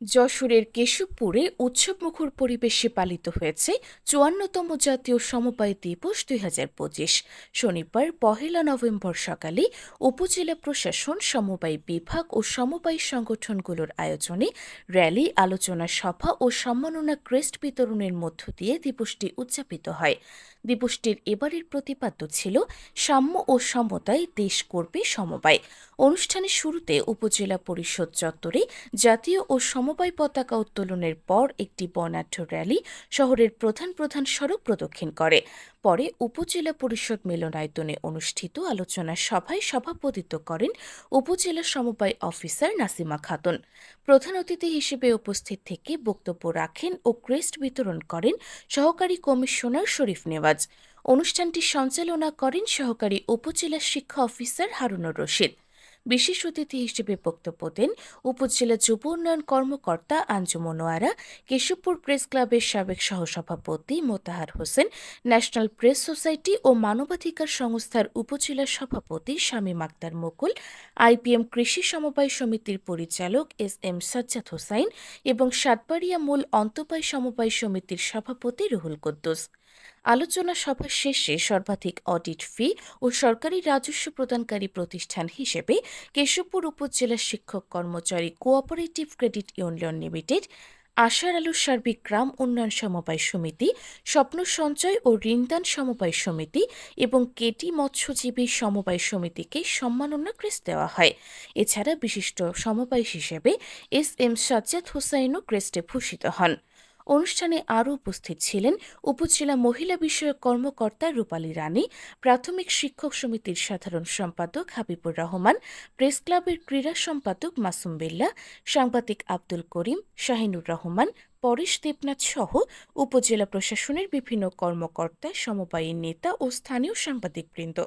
যশোরের কেশবপুরে উৎসবমুখর পরিবেশে পালিত হয়েছে চুয়ান্নতম জাতীয় সমবায় দিবস দুই হাজার পঁচিশ। শনিবার পহেলা নভেম্বর সকালে উপজেলা প্রশাসন, সমবায় বিভাগ ও সমবায় সংগঠনগুলোর আয়োজনে র্যালি, আলোচনা সভা ও সম্মাননা ক্রেস্ট বিতরণের মধ্য দিয়ে দিবসটি উদযাপিত হয়। দিবসটির এবারের প্রতিপাদ্য ছিল সাম্য ও সমতায় দেশ করবে সমবায়। অনুষ্ঠানের শুরুতে উপজেলা পরিষদ চত্বরে জাতীয় ও সমবায় পতাকা উত্তোলনের পর একটি বর্ণাঢ্য র্যালি শহরের প্রধান প্রধান সড়ক প্রদক্ষিণ করে। পরে উপজেলা পরিষদ মিলনায়তনে অনুষ্ঠিত আলোচনা সভায় সভাপতিত্ব করেন উপজেলা সমবায় অফিসার নাসিমা খাতুন। প্রধান অতিথি হিসেবে উপস্থিত থেকে বক্তব্য রাখেন ও ক্রেস্ট বিতরণ করেন সহকারী কমিশনার শরীফ নেওয়াজ। অনুষ্ঠানটি সঞ্চালনা করেন সহকারী উপজেলা শিক্ষা অফিসার হারুনুর রশিদ। বিশেষ অতিথি হিসেবে বক্তব্য দেন উপজেলা যুব উন্নয়ন কর্মকর্তা আঞ্জুমন ওয়ারা কেশবপুর প্রেস ক্লাবের সাবেক সহসভাপতি Motahar Hossain, national press society ও মানবাধিকার সংস্থার উপজেলা সভাপতি শামীম আক্তার মুকুল, আইপিএম কৃষি সমবায় সমিতির পরিচালক এস এম সাজ্জাদ হোসাইন এবং সাতবাড়িয়া মূল অন্তপায় সমবায় সমিতির সভাপতি রুহুল কুদ্দুস। আলোচনা সভা শেষে সর্বাধিক অডিট ফি ও সরকারি রাজস্ব প্রদানকারী প্রতিষ্ঠান হিসেবে কেশবপুর উপজেলা শিক্ষক কর্মচারী কোঅপারেটিভ ক্রেডিট ইউনিয়ন লিমিটেড, আশার আলু সার্বিক গ্রাম উন্নয়ন সমবায় সমিতি, স্বপ্ন সঞ্চয় ও ঋণদান সমবায় সমিতি এবং কেটি মৎস্যজীবী সমবায় সমিতিকে সম্মাননা ক্রেস্ট দেওয়া হয়। এছাড়া বিশিষ্ট সমবায় হিসেবে এস এম সাজ্জাদ হোসাইনও ক্রেস্টে ভূষিত হন। অনুষ্ঠানে আরও উপস্থিত ছিলেন উপজেলা মহিলা বিষয়ক কর্মকর্তা রূপালী রানী, প্রাথমিক শিক্ষক সমিতির সাধারণ সম্পাদক হাবিবুর রহমান, প্রেস ক্লাবের ক্রীড়া সম্পাদক মাসুম বিল্লা, সাংবাদিক আব্দুল করিম, শাহিনুর রহমান, পরেশ দেবনাথ সহ উপজেলা প্রশাসনের বিভিন্ন কর্মকর্তা, সমবায়ী নেতা ও স্থানীয় সাংবাদিকবৃন্দ।